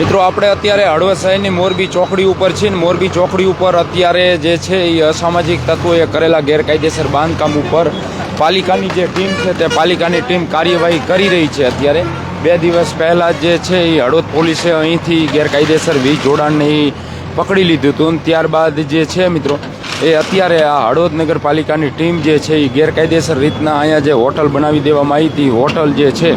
મિત્રો, આપણે અત્યારે હળવદ શહેરની મોરબી ચોકડી ઉપર છીએ ને મોરબી ચોકડી ઉપર અત્યારે જે છે એ અસામાજિક તત્વોએ કરેલા ગેરકાયદેસર બાંધકામ ઉપર પાલિકાની જે ટીમ છે તે પાલિકાની ટીમ કાર્યવાહી કરી રહી છે અત્યારે. બે દિવસ પહેલાં જે છે એ હળવદ પોલીસે અહીંથી ગેરકાયદેસર વીજ જોડાણને પકડી લીધું હતું. ત્યારબાદ જે છે મિત્રો, એ અત્યારે આ હળવદ નગરપાલિકાની ટીમ જે છે એ ગેરકાયદેસર રીતના અહીંયા જે હોટલ બનાવી દેવામાં આવી હતી હોટલ જે છે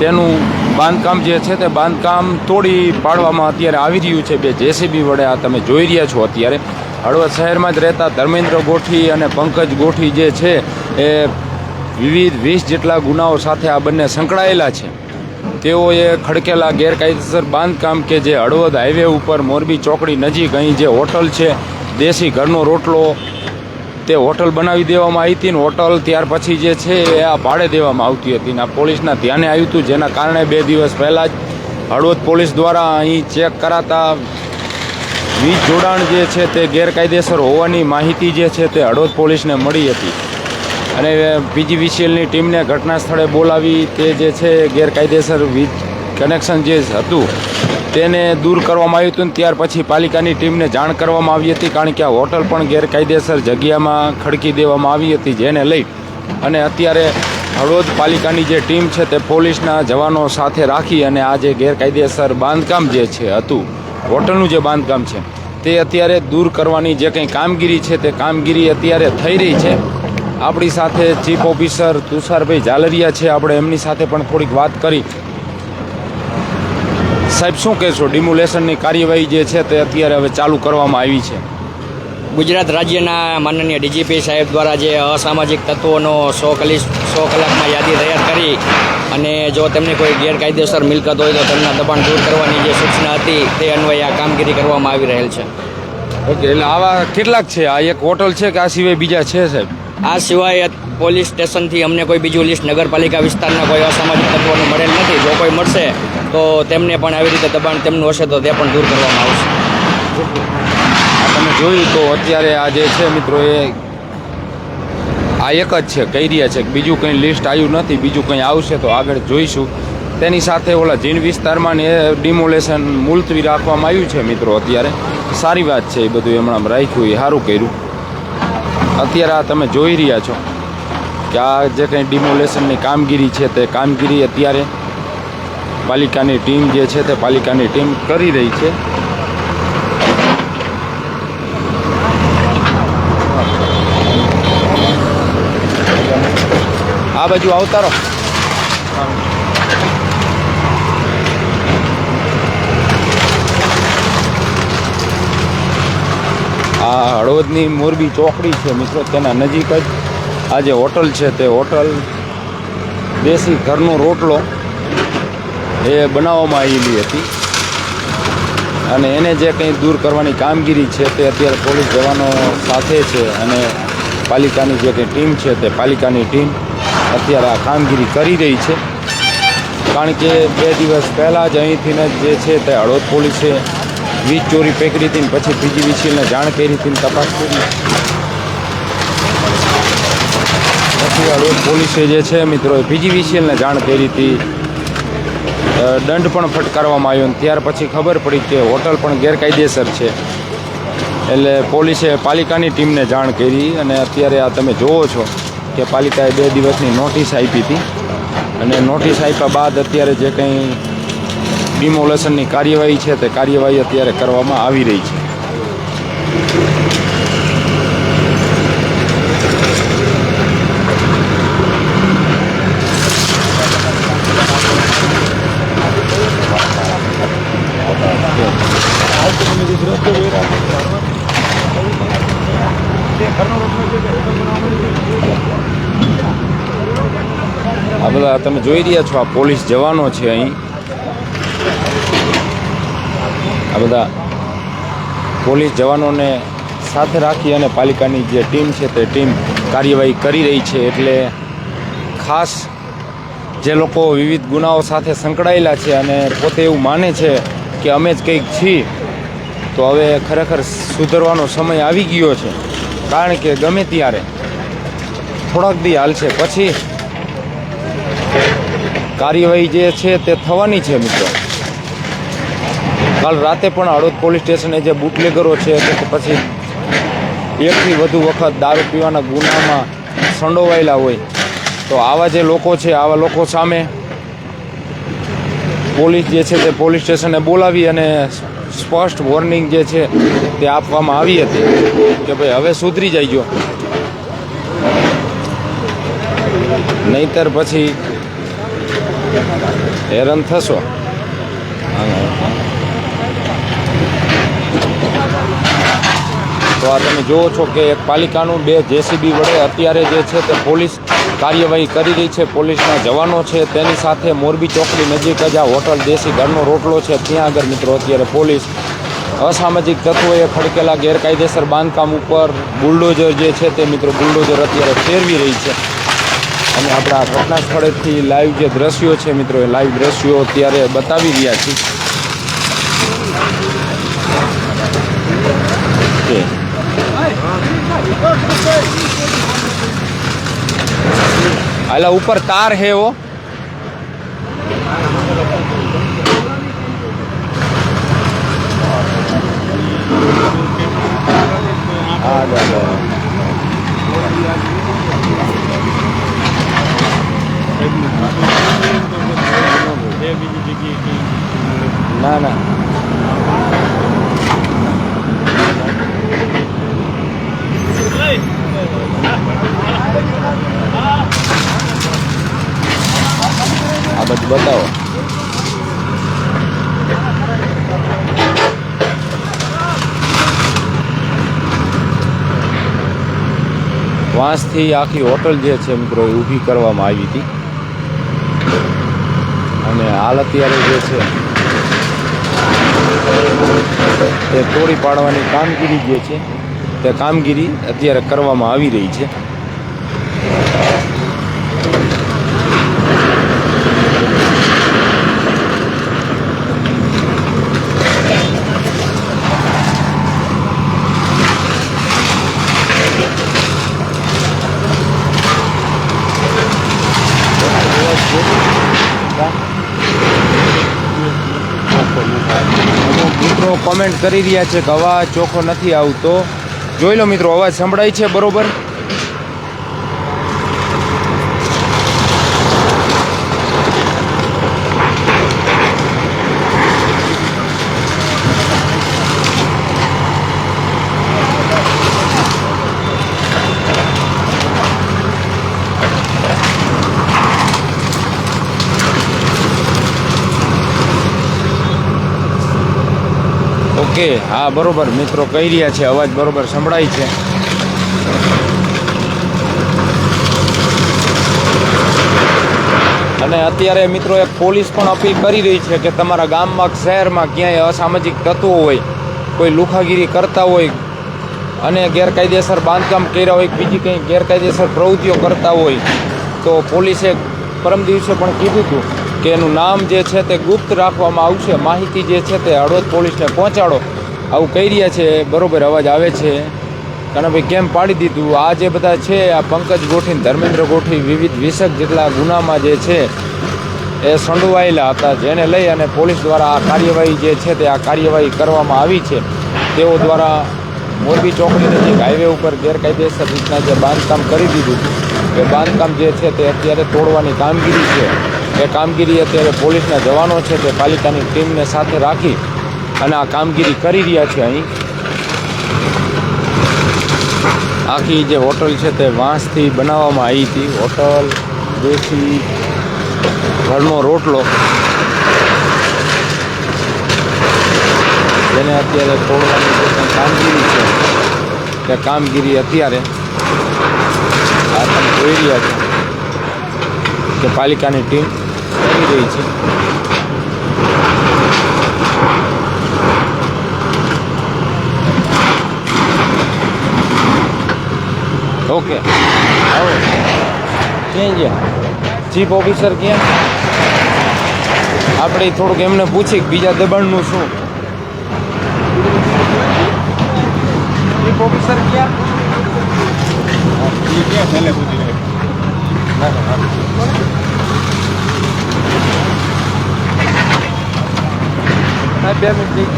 તેનું બાંધકામ જે છે તે બાંધકામ તોડી પાડવામાં અત્યારે આવી રહ્યું છે. બે જેસીબી વડે આ તમે જોઈ રહ્યા છો અત્યારે. હળવદ શહેરમાં જ રહેતા ધર્મેન્દ્ર ગોઠી અને પંકજ ગોઠી જે છે એ વિવિધ વીસ જેટલા ગુનાઓ સાથે આ બંને સંકળાયેલા છે. તેઓએ ખડકેલા ગેરકાયદેસર બાંધકામ કે જે હળવદ હાઈવે ઉપર મોરબી ચોકડી નજીક અહીં જે હોટલ છે, દેશી ઘરનો રોટલો તે હોટલ બનાવી દેવામાં આવી હતી ને હોટલ ત્યાર પછી જે છે એ આ ભાડે દેવામાં આવતી હતી ને આ પોલીસના ધ્યાને આવ્યું હતું, જેના કારણે બે દિવસ પહેલાં જ હળવદ પોલીસ દ્વારા અહીં ચેક કરાતા વીજ જોડાણ જે છે તે ગેરકાયદેસર હોવાની માહિતી જે છે તે હળવદ પોલીસને મળી હતી. અને પીજીવીસીએલની ટીમને ઘટના સ્થળે બોલાવી તે જે છે ગેરકાયદેસર વીજ કનેક્શન જે હતું તેને દૂર કરવામાં આવ્યું હતું ત્યાર પછી પાલિકાની ટીમને જાણ કરવામાં આવી હતી કારણ કે આ હોટલ પણ ગેરકાયદેસર જગ્યામાં ખડકી દેવામાં આવી હતી જેને લઈ અને અત્યારે હળવદ પાલિકાની જે ટીમ છે તે પોલીસના જવાનો સાથે રાખી અને આ જે ગેરકાયદેસર બાંધકામ જે છે હતું, હોટલનું જે બાંધકામ છે, તે અત્યારે દૂર કરવાની જે કંઈ કામગીરી છે તે કામગીરી અત્યારે થઈ રહી છે. આપણી સાથે ચીફ ઓફિસર તુષારભાઈ ઝાલરિયા છે. આપણે એમની સાથે પણ થોડીક વાત કરી. સાહેબ શું કહેશો? ડિમોલેશનની કાર્યવાહી જે છે તે અત્યારે હવે ચાલુ કરવામાં આવી છે. ગુજરાત રાજ્યના માનનીય ડીજીપી સાહેબ દ્વારા જે અસામાજિક તત્વોનો સો કલી સો કલાકમાં યાદી તૈયાર કરી અને જો તેમની કોઈ ગેરકાયદેસર મિલકત હોય તો તેમના દબાણ દૂર કરવાની જે સૂચના હતી તે અન્વયે આ કામગીરી કરવામાં આવી રહેલ છે. ઓકે એટલે આવા કેટલાક છે? આ એક હોટલ છે કે આ સિવાય બીજા છે સાહેબ? આ સિવાય પોલીસ સ્ટેશનથી અમને કોઈ બીજું લિસ્ટ નગરપાલિકા વિસ્તારના કોઈ અસામાજિક તત્વોનું મળેલ નથી. જો કોઈ મળશે તો તેમને પણ આવી રીતે દબાણ તેમનું હશે તો તે પણ દૂર કરવામાં આવશે. તમે જોયું તો અત્યારે આ જે છે મિત્રો એ આ એક જ છે, કહી રહ્યા છે બીજું કંઈ લિસ્ટ આવ્યું નથી, બીજું કંઈ આવશે તો આગળ જોઈશું. તેની સાથે ઓલા જીન વિસ્તારમાં ને ડિમોલેશન મુલતવી રાખવામાં આવ્યું છે મિત્રો અત્યારે. સારી વાત છે એ બધું હમણાં રાખ્યું, એ સારું કર્યું. અત્યારે આ તમે જોઈ રહ્યા છો કે આ જે કંઈ ડિમોલેશનની કામગીરી છે તે કામગીરી અત્યારે પાલિકાની ટીમ જે છે તે પાલિકાની ટીમ કરી રહી છે. આ બાજુ આવતા રહો આ હળવદની મોરબી ચોકડી છે મિત્રો, તેના નજીક જ આ જે હોટલ છે તે હોટલ, દેશી ઘરનો રોટલો એ બનાવવામાં આવેલી હતી. અને એને જે કંઈ દૂર કરવાની કામગીરી છે તે અત્યારે પોલીસ જવાનો સાથે છે અને પાલિકાની જે કંઈ ટીમ છે તે પાલિકાની ટીમ અત્યારે આ કામગીરી કરી રહી છે. કારણ કે બે દિવસ પહેલાં જ અહીંથી ને જે છે તે હળવદ પોલીસે વીજ ચોરી પકડી હતી પછી પછી વિસીલને જાણ કરી હતી તપાસ કરી. પછી હળવદ પોલીસે જે છે મિત્રો પીજીવીસીએલને જાણ કરી હતી. દંડ પણ ફટકારવામાં આવ્યો ત્યાર પછી ખબર પડી કે હોટલ પણ ગેરકાયદેસર છે. એટલે પોલીસે પાલિકાની ટીમને જાણ કરી અને અત્યારે આ તમે જુઓ છો કે પાલિકાએ બે દિવસની નોટિસ આપી હતી. અને નોટિસ આપ્યા બાદ અત્યારે જે કંઈ ડિમોલેશનની કાર્યવાહી છે તે કાર્યવાહી અત્યારે કરવામાં આવી રહી છે. આ બધા તમે જોઈ રહ્યા છો, આ પોલીસ જવાનો છે અહીં. આ બધા પોલીસ જવાનોને સાથે રાખી અને પાલિકાની જે ટીમ છે તે ટીમ કાર્યવાહી કરી રહી છે એટલે ખાસ જે લોકો વિવિધ ગુનાઓ સાથે સંકળાયેલા છે અને પોતે એવું માને છે કે અમે જ કંઈક છીએ, તો હવે ખરેખર સુધરવાનો સમય આવી ગયો છે. કારણ કે ગમે ત્યારે થોડાક દી હાલશે. પછી કાર્યવાહી જે છે તે થવાની છે મિત્રો. કાલ રાતે પણ હળવદ પોલીસ સ્ટેશને જે બુટલેગરો છે કે પછી એકથી વધુ વખત દારૂ પીવાના ગુનામાં સંડોવાયેલા હોય. તો આવા જે લોકો છે, આવા લોકો સામે પોલીસ જે છે તે પોલીસ સ્ટેશને બોલાવી અને સ્પષ્ટ વોર્નિંગ જે છે તે આપવામાં આવી હતી કે ભાઈ હવે સુધરી જઈજો નહીતર પછી હેરાન થશો. તો આ તમે જુઓ છો કે એક પાલિકાનું બે જેસીબી વડે અત્યારે જે છે તે પોલીસ કાર્યવાહી કરી રહી છે. પોલીસના જવાનો છે. તેની સાથે મોરબી ચોકડી નજીક જ આ હોટલ દેશી ઘરનો રોટલો છે. ત્યાં આગળ મિત્રો, અત્યારે પોલીસ અસામાજિક તત્વોએ ખડકેલા ગેરકાયદેસર બાંધકામ ઉપર બુલડોઝર જે છે તે મિત્રો બુલડોઝર અત્યારે ફેરવી રહી છે. અને આપણા ઘટના સ્થળેથી લાઈવ જે દ્રશ્યો છે મિત્રો, એ લાઈવ દ્રશ્યો અત્યારે બતાવી રહ્યા છીએ. આલા ઉપર તાર હે એવો ના ના. બતાવો. વાંસથી આખી હોટલ જે છે મિત્રો, એ ઊભી કરવામાં આવી હતી. અને હાલ અત્યારે જે છે, તે તોડી પાડવાની કામગીરી જે છે, તે કામગીરી અત્યારે કરવામાં આવી રહી છે. અમુક મિત્રો કોમેન્ટ કરી રહ્યા છે કે અવાજ ચોખ્ખો નથી આવતો. જોઈ લો મિત્રો, અવાજ સંભળાય છે બરોબર? ઓકે હા, બરોબર, મિત્રો કહી રહ્યા છે, અવાજ બરોબર સંભળાય છે. અને અત્યારે મિત્રો એક પોલીસ પણ અપીલ કરી રહી છે કે તમારા ગામમાં શહેરમાં ક્યાંય અસામાજિક તત્વો હોય, કોઈ લુખાગીરી કરતા હોય, અને ગેરકાયદેસર બાંધકામ કર્યા હોય બીજી કંઈ ગેરકાયદેસર પ્રવૃત્તિઓ કરતા હોય, તો પોલીસે પરમ દિવસે પણ કીધું હતું. કે એનું નામ જે છે તે ગુપ્ત રાખવામાં આવશે. માહિતી જે છે તે હળવદ પોલીસને પહોંચાડો. આવું કહી રહ્યા છે. બરોબર અવાજ આવે છે. કનાભાઈ, કેમ પાડી દીધું? આ જે બધા છે, આ પંકજ ગોઠી ધર્મેન્દ્ર ગોઠી વિવિધ વીસક જેટલા ગુનામાં જે છે, એ સંડોવાયેલા હતા. જેને લઈ અને પોલીસ દ્વારા આ કાર્યવાહી જે છે તે આ કાર્યવાહી કરવામાં આવી છે. તેઓ દ્વારા મોરબી ચોકડી નજીક હાઈવે ઉપર ગેરકાયદેસર રીતના જે બાંધકામ કરી દીધું. એ બાંધકામ જે છે તે અત્યારે તોડવાની કામગીરી છે. એ કામગીરી અત્યારે પોલીસના જવાનો છે તે પાલિકાની ટીમને સાથે રાખી અને આ કામગીરી કરી રહ્યા છે અહીં. આખી જે હોટલ છે તે વાંસથી બનાવવામાં આવી હતી. હોટલ, દેશી ઘરનો રોટલો. જેને અત્યારે તોડવાની જે કામગીરી છે, તે કામગીરી અત્યારે આ તમે જોઈ રહ્યા છો કે પાલિકાની ટીમ કરી છે. ઓકે આવો ક્યાં ગયા? ચીફ ઓફિસર ક્યાં? આપણે થોડુંક એમને પૂછી બીજા દબાણનું શું? ચીફ ઓફિસર ક્યાં? ના, ના, ના. સાહેબ બે મિનિટ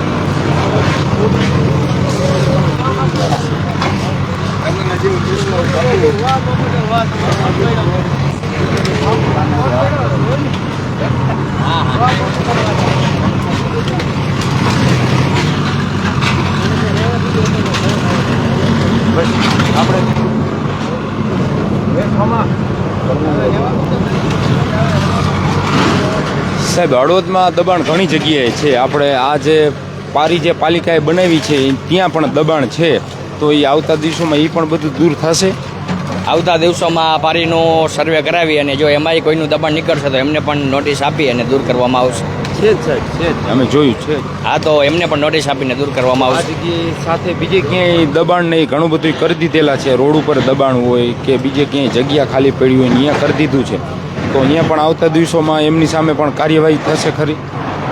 આપણે સાહેબ હળવદમાં દબાણ ઘણી જગ્યાએ છે. આપણે આ જે પારી જે પાલિકાએ બનાવી છે ત્યાં પણ દબાણ છે. તો એ આવતા દિવસોમાં એ પણ બધું દૂર થશે? આવતા દિવસોમાં પારીનો સર્વે કરાવી અને જો એમાંય કોઈનું દબાણ નીકળશે તો એમને પણ નોટિસ આપી અને દૂર કરવામાં આવશે. છે જ સાહેબ છે જ. અમે જોયું છે. જ. હા તો એમને પણ નોટિસ આપીને દૂર કરવામાં આ આવશે. સાથે બીજે ક્યાંય દબાણ નહીં ઘણું બધું કરી દીધેલા છે. રોડ ઉપર દબાણ હોય કે બીજે ક્યાંય જગ્યા ખાલી પડી હોય ને અહીંયા કરી દીધું છે. તો અહીંયા પણ આવતા દિવસોમાં એમની સામે પણ કાર્યવાહી થશે ખરી.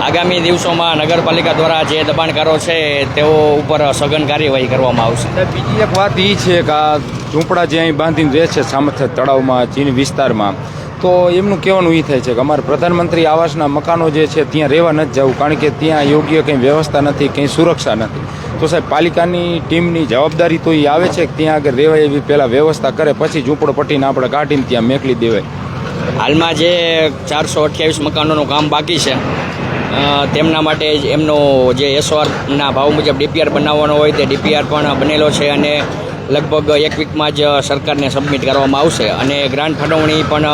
આગામી દિવસોમાં નગરપાલિકા દ્વારા જે દબાણકારો છે તેઓ ઉપર સઘન કાર્યવાહી કરવામાં આવશે. બીજી એક વાત એ છે કે આ ઝૂંપડા જે અહીં બાંધીને રહે છે સામર્થ્ય તળાવમાં ચીન વિસ્તારમાં તો એમનું કહેવાનું એ થાય છે કે અમારા પ્રધાનમંત્રી આવાસના મકાનો જે છે ત્યાં રહેવા નથી જવું કારણ કે ત્યાં યોગ્ય કંઈ વ્યવસ્થા નથી કંઈ સુરક્ષા નથી. તો સાહેબ પાલિકાની ટીમની જવાબદારી તો એ આવે છે કે ત્યાં આગળ રહેવાય એવી પહેલાં વ્યવસ્થા કરે પછી ઝૂંપડપટ્ટીને આપણે કાઢીને ત્યાં મેકલી દેવાય. હાલમાં જે ચારસો અઠ્યાવીસ મકાનોનું કામ બાકી છે તેમના માટે જ એમનો જે એસઓઆરના ભાવ મુજબ ડીપીઆર બનાવવાનો હોય તે ડીપીઆર પણ બનેલો છે અને લગભગ એક વીકમાં જ સરકારને સબમિટ કરવામાં આવશે અને ગ્રાન્ટ ફાળવણી પણ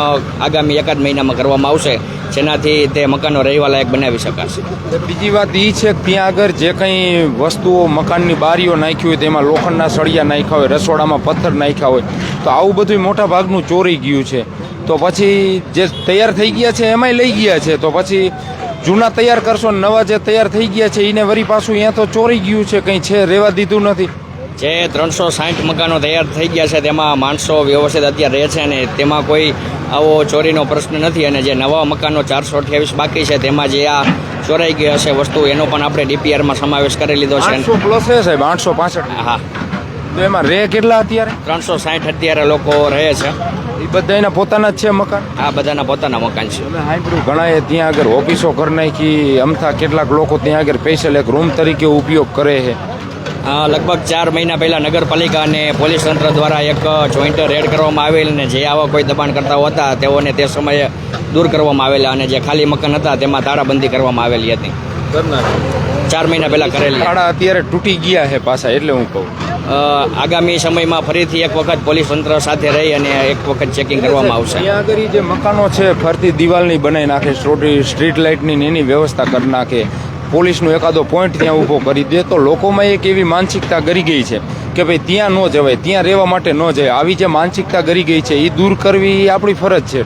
આગામી એકાદ મહિનામાં કરવામાં આવશે, જેનાથી તે મકાનો રહેવા લાયક બનાવી શકાશે. બીજી વાત એ છે કે ત્યાં આગળ જે કંઈ વસ્તુઓ મકાનની બારીઓ નાખી હોય તેમાં લોખંડના સળિયા નાખ્યા હોય, રસોડામાં પથ્થર નાખ્યા હોય, તો આવું બધું મોટા ભાગનું ચોરી ગયું છે. તો પછી જે તૈયાર થઈ ગયા છે એમાંય લઈ ગયા છે. તો પછી જૂના તૈયાર કરશો નવા જે તૈયાર થઈ ગયા છે એને વરી પાછું અહીંયા તો ચોરી ગયું છે કંઈ છે રહેવા દીધું નથી. જે ત્રણસો સાઠ મકાનો તૈયાર થઈ ગયા છે તેમાં માણસો વ્યવસ્થિત અત્યારે રહે છે અને તેમાં કોઈ આવો ચોરીનો પ્રશ્ન નથી અને જે નવા મકાનો ચારસો અઠ્યાવીસ બાકી છે તેમાં જે આ ચોરાઈ ગઈ હશે વસ્તુ એનો પણ આપણે ડીપીઆરમાં સમાવેશ કરી લીધો છે. આઠસો પ્લસ છે સાહેબ આઠસો પાસઠ. હા. તો એમાં રહે કેટલા અત્યારે? ત્રણસો સાઠ અત્યારે લોકો રહે છે. એ બધા એના પોતાના જ છે મકાન? આ બધાના પોતાના મકાન છે. સાંભળ્યું ઘણાએ ત્યાં આગળ ઓફિસો કરી નાખી અમથા કેટલાક લોકો ત્યાં આગળ સ્પેશિયલ એક રૂમ તરીકે ઉપયોગ કરે છે. લગભગ ચાર મહિના પહેલાં નગરપાલિકા અને પોલીસ તંત્ર દ્વારા એક જોઈન્ટ રેડ કરવામાં આવેલ અને જે આવા કોઈ દબાણ કરતા હતા તેઓને તે સમયે દૂર કરવામાં આવેલા અને જે ખાલી મકાન હતા તેમાં તાળાબંધી કરવામાં આવેલી હતી. ચાર મહિના પહેલાં કરેલી. તાળા અત્યારે તૂટી ગયા છે પાછા એટલે હું કહું. આગામી સમયમાં ફરીથી એક વખત પોલીસ તંત્ર સાથે રહી અને એક વખત ચેકિંગ કરવામાં આવશે. આગળ જે મકાનો છે ફરતી દિવાલની બનાવી નાખે સ્ટ્રીટ લાઇટની એની વ્યવસ્થા કરી નાખે. પોલીસનો એકાદો પોઈન્ટ ત્યાં ઊભો કરી દે. તો લોકોમાં એક એવી માનસિકતા ગરી ગઈ છે કે ભાઈ ત્યાં ન જવાય ત્યાં રહેવા માટે ન જવાય. આવી જે માનસિકતા ગરી ગઈ છે એ દૂર કરવી એ આપણી ફરજ છે.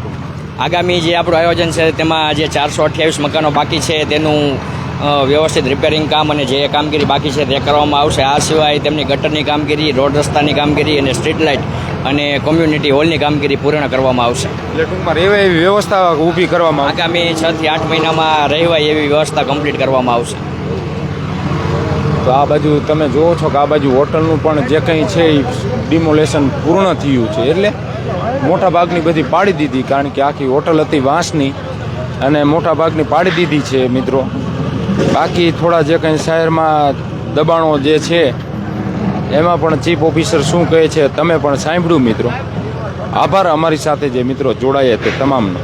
આગામી જે આપણું આયોજન છે તેમાં જે ચારસો અઠ્યાવીસ મકાનો બાકી છે. તેનું વ્યવસ્થિત રિપેરિંગ કામ અને જે કામગીરી બાકી છે તે કરવામાં આવશે. આ સિવાય તેમની ગટરની કામગીરી રોડ રસ્તાની કામગીરી અને સ્ટ્રીટ લાઇટ અને કોમ્યુનિટી હોલની કામગીરી પૂર્ણ કરવામાં આવશે. એટલે ટૂંકમાં એવી વ્યવસ્થા ઊભી કરવામાં આગામી છ થી આઠ મહિનામાં રહેવાય એવી વ્યવસ્થા કમ્પ્લીટ કરવામાં આવશે. તો આ બાજુ તમે જુઓ છો કે આ બાજુ હોટલનું પણ જે કંઈ છે એ ડિમોલેશન પૂર્ણ થયું છે. એટલે મોટા ભાગની બધી પાડી દીધી કારણ કે આખી હોટલ હતી વાંસની અને મોટા ભાગની પાડી દીધી છે મિત્રો. બાકી થોડા જે કંઈ શહેરમાં દબાણો જે છે, એમાં પણ ચીફ ઓફિસર શું કહે છે તમે પણ સાંભળ્યું મિત્રો. આભાર અમારી સાથે જે મિત્રો જોડાયા તે તમામનો.